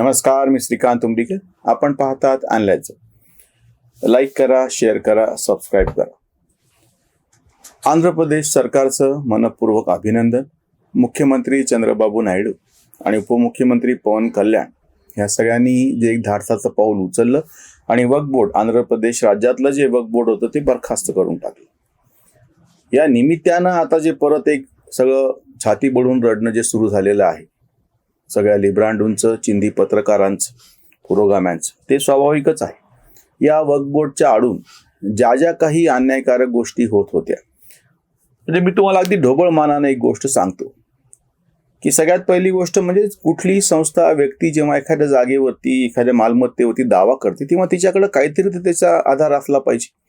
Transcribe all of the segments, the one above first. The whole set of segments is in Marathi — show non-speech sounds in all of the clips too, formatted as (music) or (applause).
नमस्कार मी श्रीकांत उमडीकर आपण पाहतात आणल्याचं लाईक करा शेअर करा सबस्क्राईब करा. आंध्र प्रदेश सरकारचं मनपूर्वक अभिनंदन. मुख्यमंत्री चंद्रबाबू नायडू आणि उपमुख्यमंत्री पवन कल्याण ह्या सगळ्यांनी जे एक धाडसाचं पाऊल उचललं आणि वक्फ बोर्ड आंध्र प्रदेश राज्यातलं जे वक्फ बोर्ड होतं ते बरखास्त करून टाकलं. या निमित्तानं आता जे परत एक सगळं छाती बडून रडणं जे सुरू झालेलं आहे सगळ्या लिब्रांडूंचं चिंधी पत्रकारांचं पुरोगाम्यांचं. ते स्वाभाविकच आहे. या वक्फ आडून ज्या ज्या काही अन्यायकारक गोष्टी होत होत्या म्हणजे मी तुम्हाला अगदी ढोबळ मानाने एक गोष्ट सांगतो. की सगळ्यात पहिली गोष्ट म्हणजे कुठलीही संस्था व्यक्ती जेव्हा एखाद्या जागेवरती एखाद्या मालमत्तेवरती दावा करते तेव्हा तिच्याकडे काहीतरी तर त्याचा आधार असला पाहिजे.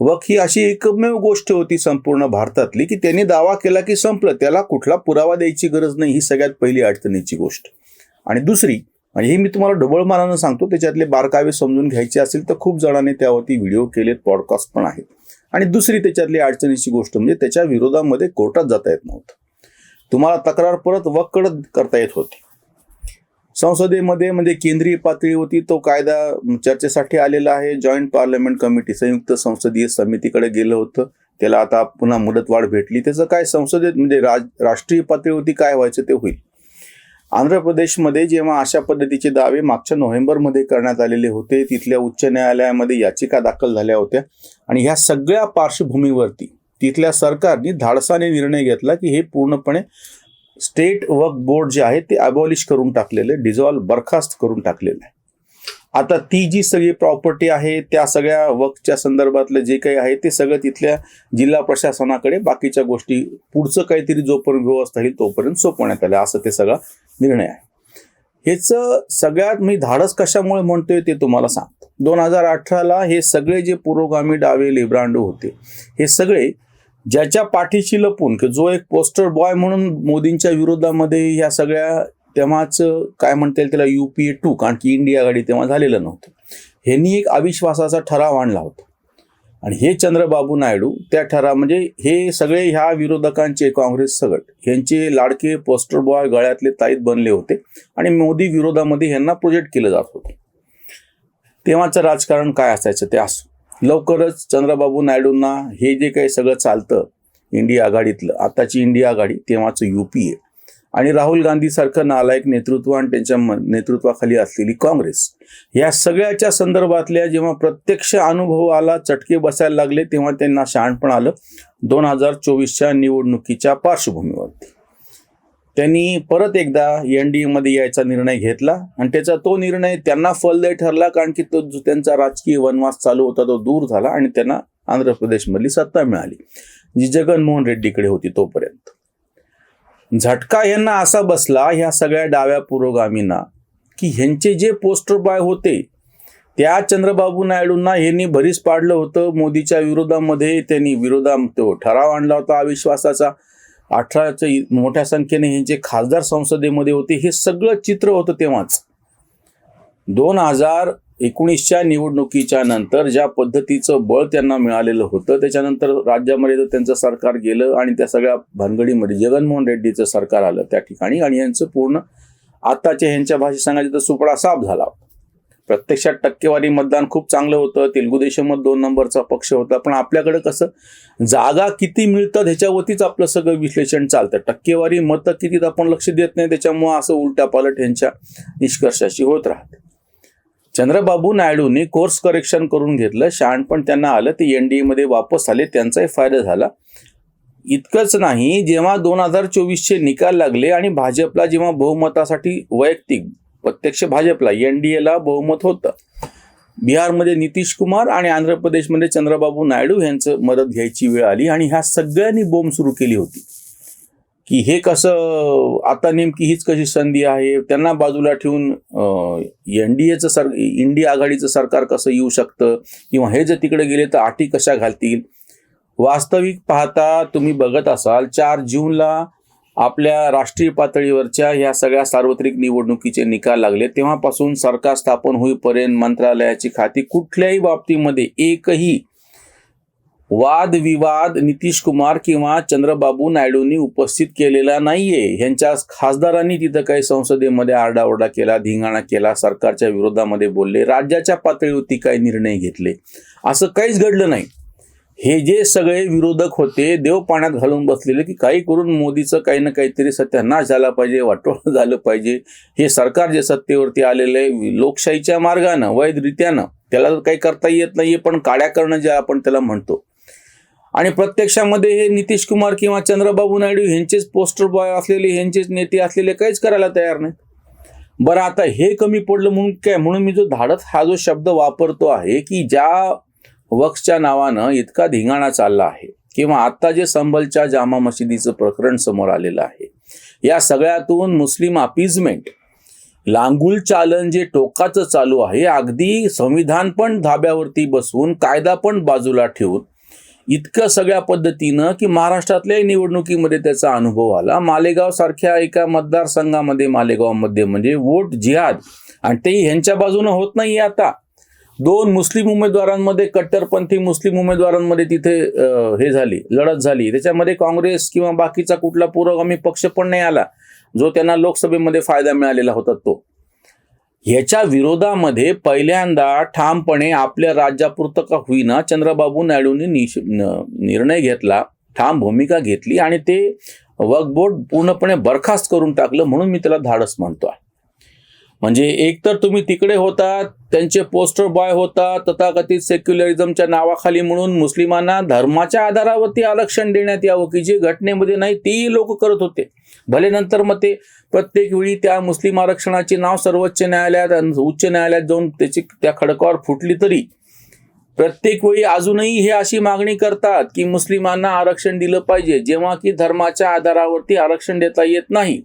वक ही अशी एकमेव गोष्ट होती संपूर्ण भारतातली की त्यांनी दावा केला की संपलं. त्याला कुठला पुरावा द्यायची गरज नाही ही सगळ्यात पहिली अडचणीची गोष्ट. आणि दुसरी आणि ही मी तुम्हाला ढोबळमानानं सांगतो त्याच्यातले बारकावे समजून घ्यायचे असेल तर खूप जणांनी त्यावरती व्हिडिओ केलेत पॉडकास्ट पण आहेत. आणि दुसरी त्याच्यातली अडचणीची गोष्ट म्हणजे त्याच्या विरोधामध्ये कोर्टात जाता येत नव्हतं. तुम्हाला तक्रार परत वककडे करता येत होती. संसदेमध्ये म्हणजे केंद्रीय पातळी होती तो कायदा चर्चेसाठी आलेला आहे. जॉईंट पार्लमेंट कमिटी संयुक्त संसदीय समितीकडे गेलं होतं. त्याला आता पुन्हा मुदतवाढ भेटली. त्याचं काय संसदेत म्हणजे राज राष्ट्रीय पातळीवरती काय व्हायचं ते होईल. आंध्र प्रदेशमध्ये जेव्हा अशा पद्धतीचे दावे मागच्या नोव्हेंबरमध्ये करण्यात आलेले होते तिथल्या उच्च न्यायालयामध्ये याचिका दाखल झाल्या होत्या. आणि ह्या सगळ्या पार्श्वभूमीवरती तिथल्या सरकारने धाडसाने निर्णय घेतला की हे पूर्णपणे स्टेट वर्क बोर्ड जे आहे ते अबॉलिश करून टाकलेलं डिझॉल्व बरखास्त करून टाकलेलं आहे. आता ती जी सगळी प्रॉपर्टी आहे त्या सगळ्या वर्कच्या संदर्भातलं जे काही आहे ते सगळं तिथल्या जिल्हा प्रशासनाकडे बाकीच्या गोष्टी पुढचं काहीतरी जोपर्यंत व्यवस्था येईल तोपर्यंत सोपवण्यात आलं असं ते सगळा निर्णय आहे. हेच सगळ्यात मी धाडस कशामुळे म्हणतोय ते तुम्हाला सांगतो. दोन हजार अठराला हे सगळे जे पुरोगामी डावे लिब्रांडो होते हे सगळे ज्याच्या पाठीशी लपून की जो एक पोस्टर बॉय म्हणून मोदींच्या विरोधामध्ये ह्या सगळ्या तेव्हाच काय म्हणता येईल त्याला युपीए टू कारण की इंडिया आघाडी तेव्हा झालेलं नव्हतं. ह्यांनी एक अविश्वासाचा ठराव आणला होता. आणि हे चंद्रबाबू नायडू त्या ठराव म्हणजे हे सगळे ह्या विरोधकांचे काँग्रेस सगट ह्यांचे लाडके पोस्टर बॉय गळ्यातले ताईत बनले होते आणि मोदी विरोधामध्ये ह्यांना प्रोजेक्ट केलं जात होतं. तेव्हाचं राजकारण काय असायचं ते असो. लवकरच चंद्रबाबू नायडूंना हे जे काही सगळं चालतं इंडिया आघाडीतलं आताची इंडिया आघाडी तेव्हाचं यू पी ए आणि राहुल गांधीसारखं नालायक नेतृत्व आणि त्यांच्या नेतृत्वाखाली असलेली काँग्रेस. या सगळ्याच्या संदर्भातल्या जेव्हा प्रत्यक्ष अनुभव आला चटके बसायला लागले तेव्हा त्यांना शहाणपण आलं दोन हजार चोवीसच्या निवडणुकीच्या पार्श्वभूमीवरती. त्यांनी परत एकदा एन डी एमध्ये यायचा निर्णय घेतला आणि त्याचा तो निर्णय त्यांना फलदायी ठरला कारण की तो जो त्यांचा राजकीय वनवास चालू होता तो दूर झाला आणि त्यांना आंध्र प्रदेशमधली सत्ता मिळाली जी जगनमोहन रेड्डीकडे होती तोपर्यंत. झटका यांना असा बसला ह्या सगळ्या डाव्या पुरोगामींना की ह्यांचे जे पोस्टर बॉय होते त्या चंद्रबाबू नायडूंना ह्यांनी भरीस पाडलं होतं. मोदीच्या विरोधामध्ये त्यांनी विरोधा तो ठराव आणला होता अविश्वासाचा. अठराच्या मोठ्या संख्येने ह्यांचे खासदार संसदेमध्ये होते हे सगळं चित्र होतं तेव्हाच. दोन हजार एकोणीसच्या निवडणुकीच्या नंतर ज्या पद्धतीचं बळ त्यांना मिळालेलं होतं त्याच्यानंतर राज्यामध्ये त्यांचं सरकार गेलं आणि त्या सगळ्या भानगडीमध्ये जगनमोहन रेड्डीचं सरकार आलं त्या ठिकाणी. आणि यांचं पूर्ण आत्ताच्या ह्यांच्या भाषेत सांगायचं तर सुपडा साफ झाला. प्रत्यक्षात टक्केवारी मतदान खूप चांगलं होतं. तेलगू देशमत दोन नंबरचा पक्ष होता. पण आपल्याकडे कसं जागा किती मिळतात ह्याच्यावरतीच आपलं सगळं विश्लेषण चालतं. टक्केवारी मतं कितीत आपण लक्ष देत नाही त्याच्यामुळं असं उलट्या पालट ह्यांच्या निष्कर्षाशी होत राहते. चंद्रबाबू नायडूंनी कोर्स करेक्शन करून घेतलं. शहाणपण त्यांना आलं. ते एन डी एमध्ये वापस आले. त्यांचाही फायदा झाला. इतकंच नाही जेव्हा दोन हजार चोवीसचे निकाल लागले आणि भाजपला जेव्हा बहुमतासाठी वैयक्तिक प्रत्यक्ष भाजपला एनडीएला बहुमत होतं. बिहारमध्ये नितीश कुमार आणि आंध्र प्रदेशमध्ये चंद्रबाबू नायडू यांचं मदत घ्यायची वेळ आली आणि ह्या सगळ्यांनी बोंब सुरू केली होती. की हे कसं आता नेमकी हीच कशी संधी आहे? त्यांना बाजूला ठेवून एन डी एचं सर इंडिया आघाडीचं सरकार कसं येऊ शकतं? किंवा हे जर तिकडे गेले तर अटी कशा घालतील? वास्तविक पाहता तुम्ही बघत असाल चार जूनला आपल्या राष्ट्रीय पातळीवरच्या ह्या सगळ्या सार्वत्रिक निवडणुकीचे निकाल लागले. तेव्हापासून सरकार स्थापन होईपर्यंत मंत्रालयाची खाती कुठल्याही बाबतीमध्ये एकही वादविवाद नितीश कुमार किंवा चंद्रबाबू नायडूंनी उपस्थित केलेला नाहीये. ह्यांच्या खासदारांनी तिथं काही संसदेमध्ये आरडाओरडा केला धिंगाणा केला सरकारच्या विरोधामध्ये बोलले राज्याच्या पातळीवरती काही निर्णय घेतले. असं काहीच घडलं नाही. हे जे सगळे विरोधक होते देव पाण्यात घालून बसलेले की काही करून मोदीचं काही ना काहीतरी सत्यानाश झाला पाहिजे वाटोळ (laughs) झालं पाहिजे. हे सरकार जे सत्तेवरती आलेलं आहे लोकशाहीच्या मार्गानं वैधरित्यानं त्याला तर काही करता येत नाहीये पण काड्या करणं जे आपण त्याला म्हणतो. आणि प्रत्यक्षामध्ये हे नितीश कुमार किंवा चंद्रबाबू नायडू यांचेच पोस्टर बॉय असलेले यांचेच नेते असलेले काहीच करायला तयार नाहीत. बरं आता हे कमी पडलं म्हणून काय? म्हणून मी जो धाडस हा जो शब्द वापरतो आहे की ज्या वक्सच्या नावानं इतका धिंगाणा चालला आहे किंवा आता जे संबलच्या जामा मशिदीचं प्रकरण समोर आलेलं आहे या सगळ्यातून मुस्लिम अपिजमेंट लांगुल चालन जे टोकाचं चालू आहे अगदी संविधान पण धाब्यावरती बसवून कायदा पण बाजूला ठेवून इतकं सगळ्या पद्धतीनं की महाराष्ट्रातल्या निवडणुकीमध्ये त्याचा अनुभव आला. मालेगाव सारख्या एका मतदारसंघामध्ये मालेगावमध्ये म्हणजे वोट जिहाद आणि ते ह्यांच्या बाजूनं होत नाही आता. दोन मुस्लिम उमेदवारांमध्ये कट्टरपंथी मुस्लिम उमेदवारांमध्ये तिथे हे झाली लढत झाली. त्याच्यामध्ये काँग्रेस किंवा बाकीचा कुठला पुरोगामी पक्ष पण नाही आला जो त्यांना लोकसभेमध्ये फायदा मिळालेला होता तो. ह्याच्या विरोधामध्ये पहिल्यांदा ठामपणे आपल्या राज्यापुरतं का होईना चंद्रबाबू नायडूंनी निश निर्णय घेतला ठाम भूमिका घेतली आणि ते वक्फ बोर्ड पूर्णपणे बरखास्त करून टाकलं म्हणून मी त्याला धाडस म्हणतो आहे. म्हणजे एकतर तुम्ही तिकडे होता त्यांचे पोस्टर बॉय होता तथाकथित सेक्युलरिझमच्या नावाखाली म्हणून मुस्लिमांना धर्माच्या आधारावरती आरक्षण देण्यात यावं की जे घटनेमध्ये नाही तेही लोक करत होते. भले नंतर मग ते प्रत्येक वेळी त्या मुस्लिम आरक्षणाचे नाव सर्वोच्च न्यायालयात उच्च न्यायालयात जाऊन त्याची त्या खडकावर फुटली तरी प्रत्येक वेळी अजूनही हे अशी मागणी करतात की मुस्लिमांना आरक्षण दिलं पाहिजे जेव्हा की धर्माच्या आधारावरती आरक्षण देता येत नाही.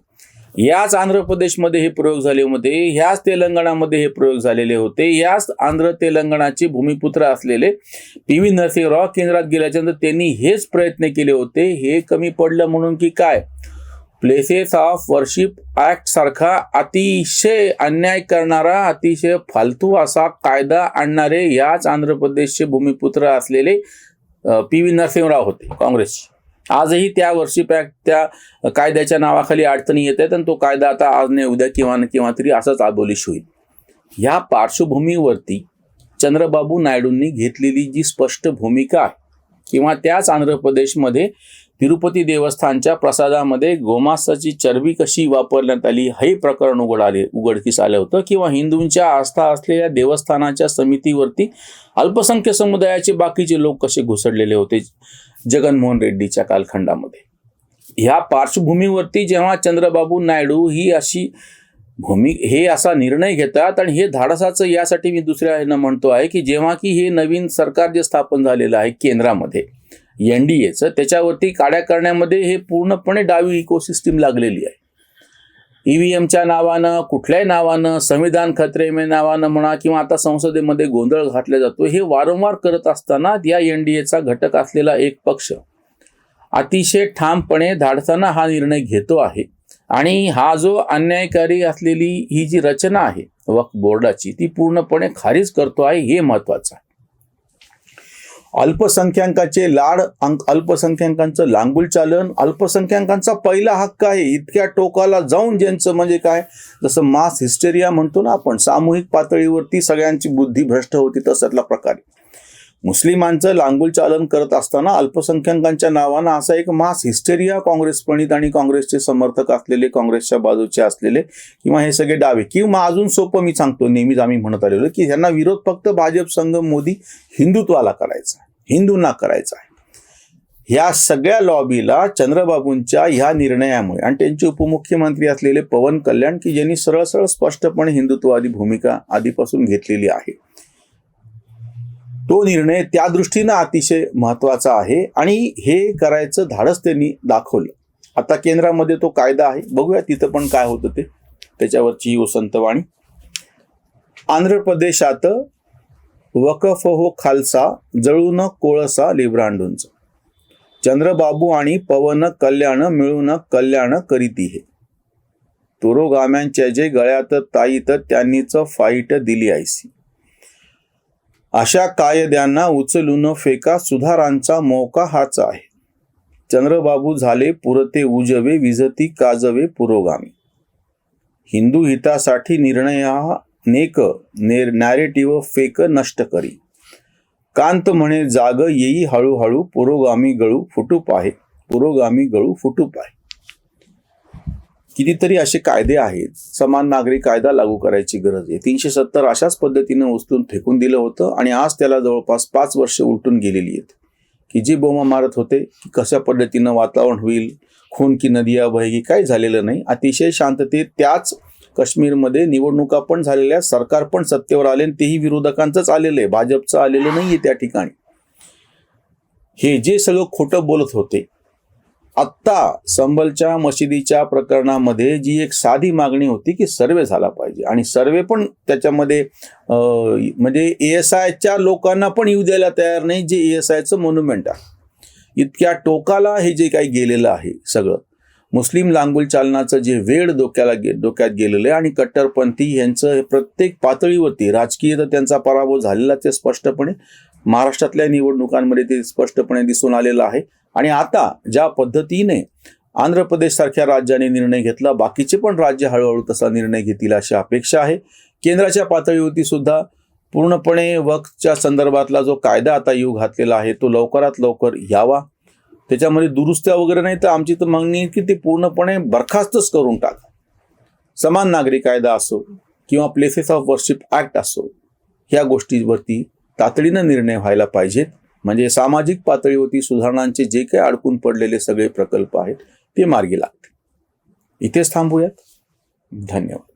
याच आंध्र प्रदेशमध्ये हे प्रयोग झाले होते ह्याच तेलंगणामध्ये हे प्रयोग झालेले होते याच आंध्र तेलंगणाचे भूमिपुत्र असलेले पी व्ही नरसिंहराव केंद्रात गेल्याच्यानंतर त्यांनी हेच प्रयत्न केले होते. हे कमी पडलं म्हणून की काय? प्लेसेस ऑफ वर्शिप ऍक्ट सारखा अतिशय अन्याय करणारा अतिशय फालतू असा कायदा आणणारे याच आंध्र प्रदेशचे भूमिपुत्र असलेले पी व्ही नरसिंहराव होते काँग्रेसचे. आजही त्या वर्षी पॅक त्या कायद्याच्या नावाखाली अडचणी येत आहेत आणि तो कायदा आता आज नाही उद्या किंवा न किंवा तरी असाच आबोलिश होईल. ह्या पार्श्वभूमीवरती चंद्रबाबू नायडूंनी घेतलेली जी स्पष्ट भूमिका आहे किंवा त्याच आंध्र प्रदेशमध्ये तिरुपती देवस्थानच्या प्रसादामध्ये गोमासाची चरबी कशी वापरण्यात आली हे प्रकरण उघड आले उघडकीस आलं होतं किंवा हिंदूंच्या आस्था असलेल्या देवस्थानाच्या समितीवरती अल्पसंख्य समुदायाचे बाकीचे लोक कसे घुसडलेले होते जगनमोहन रेड्डीच्या कालखंडामध्ये. ह्या पार्श्वभूमीवरती जेव्हा चंद्रबाबू नायडू ही अशी भूमी हे असा निर्णय घेतात आणि हे धाडसाचं यासाठी मी दुसऱ्या ह्यानं म्हणतो आहे की जेव्हा की हे नवीन सरकार जे स्थापन झालेलं आहे केंद्रामध्ये एन डी एचं त्याच्यावरती काड्या करण्यामध्ये हे पूर्णपणे डावी इकोसिस्टीम लागलेली आहे. ईव्हीएमच्या नावानं कुठल्याही नावानं संविधान खत्रे नावानं म्हणा किंवा आता संसदेमध्ये गोंधळ घातला जातो हे वारंवार करत असताना या एन डी एचा घटक असलेला एक पक्ष अतिशय ठामपणे धाडसाना हा निर्णय घेतो आहे. आणि हा जो अन्यायकारी असलेली ही जी रचना आहे वक्फ बोर्डाची ती पूर्णपणे खारीज करतो आहे हे महत्वाचं आहे. अल्पसंख्याकाचे लाड अल्पसंख्याकांचं लांगुल चालन अल्पसंख्याकांचा पहिला हक्क आहे. इतक्या टोकाला जाऊन ज्यांचं म्हणजे काय? जसं मास हिस्टेरिया म्हणतो ना आपण सामूहिक पातळीवरती सगळ्यांची बुद्धी भ्रष्ट होती तसल्या प्रकारे मुस्लिमांचं लांगुल चालन करत असताना अल्पसंख्याकांच्या नावानं असा एक मास हिस्टेरिया काँग्रेस प्रणित आणि काँग्रेसचे समर्थक असलेले काँग्रेसच्या बाजूचे असलेले किंवा हे सगळे डावे. किंवा अजून सोपं मी सांगतो नेहमीच आम्ही म्हणत आलेलो की ह्यांना विरोध फक्त भाजप संघ मोदी हिंदुत्वाला करायचा आहे. हिंदूंना करायचा आहे. ह्या सगळ्या लॉबीला चंद्रबाबूंच्या ह्या निर्णयामुळे आणि त्यांचे उपमुख्यमंत्री असलेले पवन कल्याण की ज्यांनी सरळ सरळ स्पष्टपणे हिंदुत्ववादी भूमिका आधीपासून घेतलेली आहे तो निर्णय त्या दृष्टीनं अतिशय महत्त्वाचा आहे आणि हे करायचं धाडस त्यांनी दाखवलं. आता केंद्रामध्ये तो कायदा आहे. बघूया तिथं पण काय होतं ते. त्याच्यावरची ही वसंतवाणी आंध्र प्रदेशात वकफ हो खालसा जळून कोळसा लिब्रांडूंच. चंद्रबाबू आणि पवन कल्याण मिळून कल्याण करीती हे. तुरोगाम्यांच्या जे गळ्यात ताईत त्यांनीच फाईट दिली आयसी. अशा कायद्यांना उचलून फेका सुधारांचा मोका हाच आहे. चंद्रबाबू झाले पुरते उजवे विजती काजवे पुरोगामी. हिंदू हितासाठी निर्णया नेक नेर नॅरेटिव्ह फेक नष्ट करी. कांत म्हणे जाग येई हळूहळू पुरोगामी गळू फुटूप आहे. पुरोगामी गळू फुटूप आहे. कितीतरी असे कायदे आहेत. समान नागरी कायदा लागू करायची गरज आहे. तीनशे सत्तर अशाच पद्धतीनं उचलून फेकून दिलं होतं आणि आज त्याला जवळपास पाच वर्ष उलटून गेलेली आहेत. की जी बोमा मारत होते की कशा पद्धतीनं वातावरण होईल खून की नदिया बहेगी काही झालेलं नाही. अतिशय शांततेत त्याच काश्मीरमध्ये निवडणुका पण झालेल्या सरकार पण सत्तेवर आले आणि तेही विरोधकांचंच आलेलं आहे. भाजपचं आलेलं नाहीये त्या ठिकाणी. हे जे सगळं खोटं बोलत होते आत्ता संबलच्या मशिदीच्या प्रकरणामध्ये जी एक साधी मागणी होती की सर्वे झाला पाहिजे. आणि सर्वे पण त्याच्यामध्ये म्हणजे ए एस आयच्या लोकांना पण येऊ द्यायला तयार नाही जे ए एस आयचं मोन्युमेंट आहे. इतक्या टोकाला हे जे काही गेलेलं आहे सगळं मुस्लिम लांगुल चालनाचं जे वेळ डोक्याला गे डोक्यात गेलेलं आहे आणि कट्टरपंथी यांचं हे प्रत्येक पातळीवरती राजकीय तर त्यांचा पराभव झालेला ते स्पष्टपणे. महाराष्ट्रातल्या निवडणुकांमध्ये ते स्पष्टपणे दिसून आलेलं आहे. आणि आता ज्या पद्धतीने आंध्र प्रदेश सारख्या राज्याने निर्णय घेतला बाकीचे पण राज्य हळूहळू तसा निर्णय घेतील अशी अपेक्षा आहे. केंद्राच्या पातळीवरती सुद्धा पूर्णपणे वक्तच्या संदर्भातला जो कायदा आता येऊ घातलेला आहे तो लवकरात लवकर यावा. त्याच्यामध्ये दुरुस्त्या वगैरे नाही तर आमची तर मागणी आहे की ते पूर्णपणे बरखास्तच करून टाका. समान नागरी कायदा असो किंवा प्लेसेस ऑफ वर्शिप ॲक्ट असो ह्या गोष्टीवरती तातडीनं निर्णय व्हायला पाहिजेत. म्हणजे सामाजिक पातळीवरती सुधारणांचे जे काही अडकून पडलेले सगळे प्रकल्प आहेत ते मार्गी लागतील. इथेच थांबूयात. धन्यवाद.